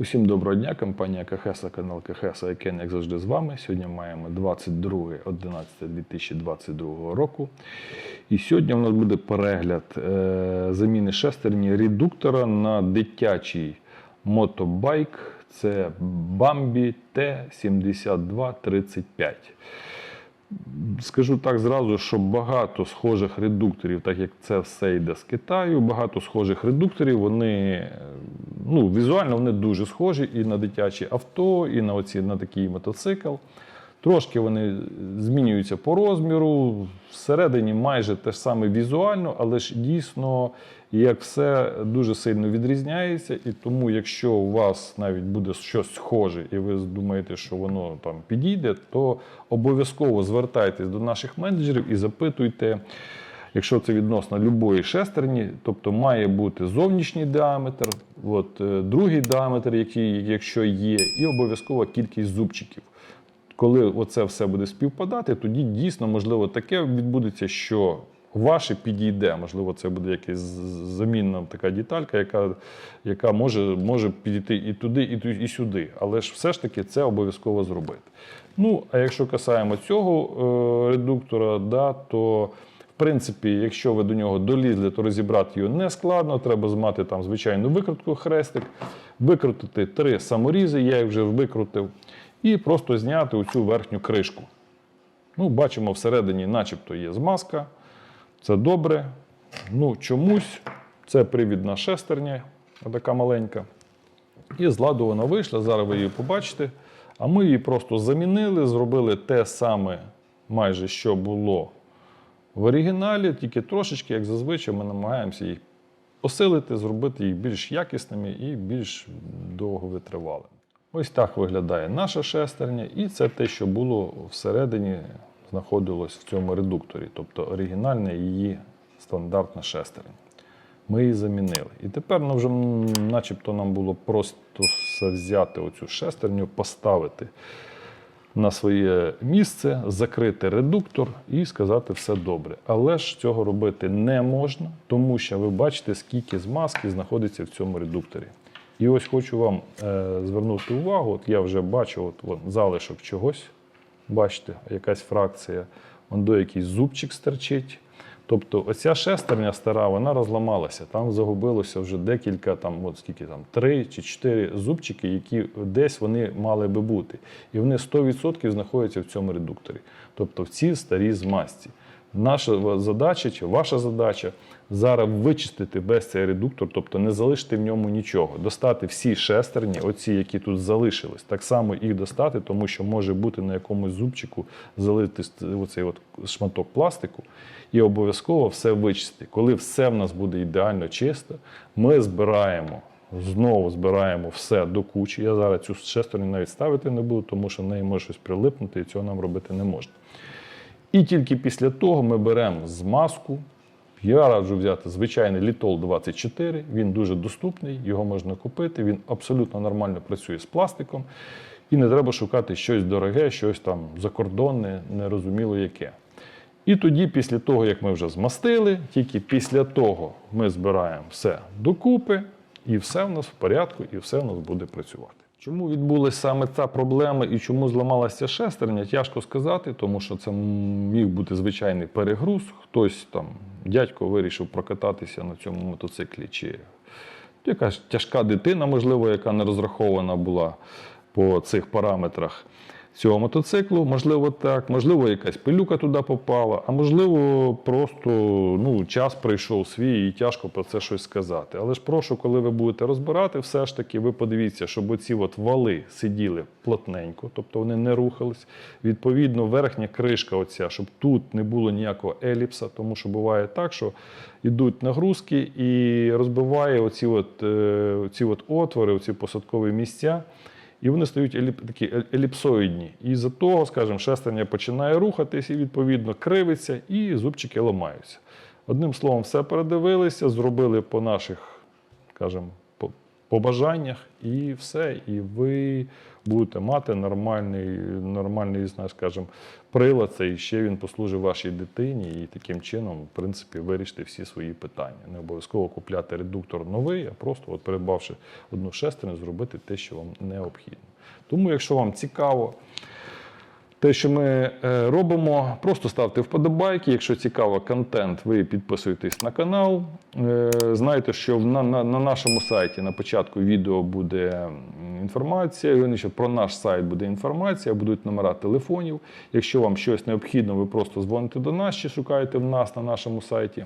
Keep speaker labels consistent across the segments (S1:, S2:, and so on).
S1: Усім доброго дня, компанія Кахеса, канал Кахеса, який, як завжди, з вами. Сьогодні маємо 22.11.2022 року. І сьогодні у нас буде перегляд е, заміни шестерні редуктора на дитячий мотобайк. Це Bambi T7235. Скажу так зразу, що багато схожих редукторів, так як це все йде з Китаю, багато схожих редукторів, вони е, ну, візуально вони дуже схожі і на дитячі авто, і на, оці, на такий мотоцикл. Трошки вони змінюються по розміру, всередині майже те ж саме візуально, але ж дійсно, як все дуже сильно відрізняється. І тому, якщо у вас навіть буде щось схоже, і ви думаєте, що воно там підійде, то обов'язково звертайтесь до наших менеджерів і запитуйте. Якщо це відносно любої шестерні, тобто має бути зовнішній діаметр, от, е, другий діаметр, який, якщо є, і обов'язкова кількість зубчиків. Коли оце все буде співпадати, тоді дійсно можливо таке відбудеться, що ваше підійде. Можливо, це буде якась замінна така деталька, яка, яка може, може підійти і туди, і, і сюди. Але ж все ж таки це обов'язково зробити. Ну, а якщо касаємо цього е, редуктора, да, то принципі, якщо ви до нього долізли, то розібрати його не складно. Треба змати там звичайну викрутку хрестик, викрутити три саморізи, я їх вже викрутив, і просто зняти оцю верхню кришку. Ну, бачимо, всередині, начебто, є змазка. Це добре. Ну, чомусь це привідна шестерня, така маленька. І з ладу вона вийшла, зараз ви її побачите. А ми її просто замінили, зробили те саме, майже що було в оригіналі, тільки трошечки, як зазвичай, ми намагаємося їх посилити, зробити їх більш якісними і більш довговитривалими. Ось так виглядає наша шестерня, і це те, що було всередині, знаходилось в цьому редукторі, тобто оригінальна її стандартна шестерня. Ми її замінили. І тепер ну, вже начебто нам було просто взяти оцю шестерню, поставити на своє місце, закрити редуктор і сказати все добре. Але ж цього робити не можна, тому що ви бачите, скільки змазки знаходиться в цьому редукторі. І ось хочу вам е, звернути увагу, от я вже бачу от, от, залишок чогось, бачите, якась фракція, он до якийсь зубчик стерчить. Тобто оця шестерня стара, вона розламалася. Там загубилося вже декілька, там, от скільки там, три чи чотири зубчики, які десь вони мали би бути. І вони 100% знаходяться в цьому редукторі. Тобто в цій старій змазці. Наша задача чи ваша задача зараз вичистити весь цей редуктор, тобто не залишити в ньому нічого. Достати всі шестерні, оці, які тут залишились, так само їх достати, тому що може бути на якомусь зубчику залити оцей от шматок пластику, і обов'язково все вичистити. Коли все в нас буде ідеально чисто, ми збираємо. Знову збираємо все до кучі. Я зараз цю шестерню навіть ставити не буду, тому що в неї може щось прилипнути, і цього нам робити не можна. І тільки після того ми беремо змазку. Я раджу взяти звичайний літол 24. Він дуже доступний, його можна купити. Він абсолютно нормально працює з пластиком. І не треба шукати щось дороге, щось там закордонне, нерозуміло яке. І тоді, після того, як ми вже змастили, тільки після того ми збираємо все докупи, і все в нас в порядку, і все в нас буде працювати. Чому відбулася саме ця проблема і чому зламалася шестерня, тяжко сказати, тому що це міг бути звичайний перегруз. Хтось там, дядько вирішив прокататися на цьому мотоциклі, чи якась тяжка дитина, можливо, яка не розрахована була по цих параметрах цього мотоциклу. Можливо, так, можливо, якась пилюка туди попала, а можливо, просто ну, час прийшов свій і тяжко про це щось сказати. Але ж прошу, коли ви будете розбирати, все ж таки ви подивіться, щоб оці от вали сиділи плотненько, тобто вони не рухались. Відповідно, верхня кришка, оця, щоб тут не було ніякого еліпса, тому що буває так, що йдуть нагрузки і розбиває оці от, е, оці от отвори, оці посадкові місця. І вони стають еліп, такі е- еліпсоїдні. І з-за того, скажімо, шестерня починає рухатись і відповідно кривиться, і зубчики ламаються. Одним словом, все передивилися, зробили по наших, скажімо, по, побажаннях, і все. І ви будете мати нормальний, нормальний, скажімо, прилад, це і ще він послужить вашій дитині, і таким чином, в принципі, вирішити всі свої питання. Не обов'язково купляти редуктор новий, а просто, от, придбавши одну шестерню, зробити те, що вам необхідно. Тому, якщо вам цікаво, те, що ми е, робимо, просто ставте вподобайки. Якщо цікаво контент, ви підписуєтесь на канал. Е, Знайте, що на, на, на нашому сайті на початку відео буде інформація. Про наш сайт буде інформація, будуть номера телефонів. Якщо вам щось необхідно, ви просто дзвоните до нас чи шукаєте в нас на нашому сайті.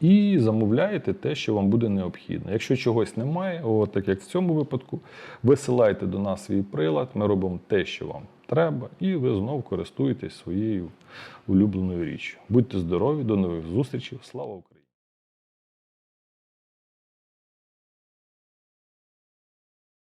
S1: І замовляєте те, що вам буде необхідно. Якщо чогось немає, от так як в цьому випадку, висилайте до нас свій прилад, ми робимо те, що вам треба, і ви знов користуєтесь своєю улюбленою річчю. Будьте здорові, до нових зустрічей. Слава Україні!